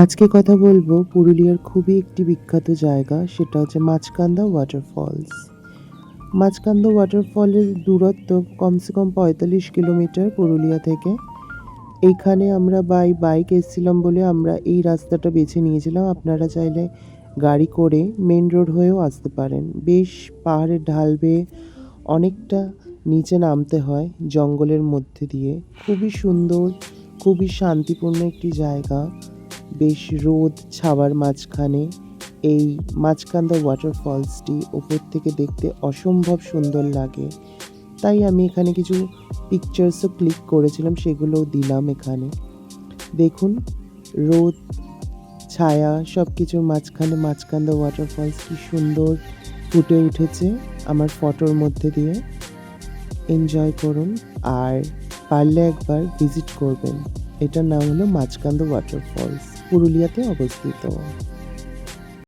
আজকে কথা বলব পুরুলিয়ার খুবই একটি বিখ্যাত জায়গা, সেটা হচ্ছে মাছকান্দা ওয়াটারফলস মাছকান্দা ওয়াটারফলের দূরত্ব কমসে কম পঁয়তাল্লিশ কিলোমিটার পুরুলিয়া থেকে। এইখানে আমরা বাই বাইক এসেছিলাম বলে আমরা এই রাস্তাটা বেছে নিয়েছিলাম। আপনারা চাইলে গাড়ি করে মেন রোড হয়েও আসতে পারেন। বেশ পাহাড়ের ঢাল বেয়ে অনেকটা নিচে নামতে হয় জঙ্গলের মধ্যে দিয়ে। খুবই সুন্দর, খুবই শান্তিপূর্ণ একটি জায়গা। বেশ রোদ ছাওয়ার মাঝখানে। এই মাঝকান্দা ওয়াটারফলসটি ওপর থেকে দেখতে অসম্ভব সুন্দর লাগে। তাই আমি এখানে কিছু পিকচার্সও ক্লিক করেছিলাম, সেগুলোও দিলাম এখানে। দেখুন, রোদ, ছায়া সব কিছুর মাঝখানে মাঝকান্দা ওয়াটারফলস কি সুন্দর ফুটে উঠেছে আমার ফটোর মধ্যে দিয়ে। এনজয় করুন আর পারলে একবার ভিজিট করবেন। এটার নাম হলো মাঝকান্দ ওয়াটারফলস পুরুলিয়াতে অবস্থিত।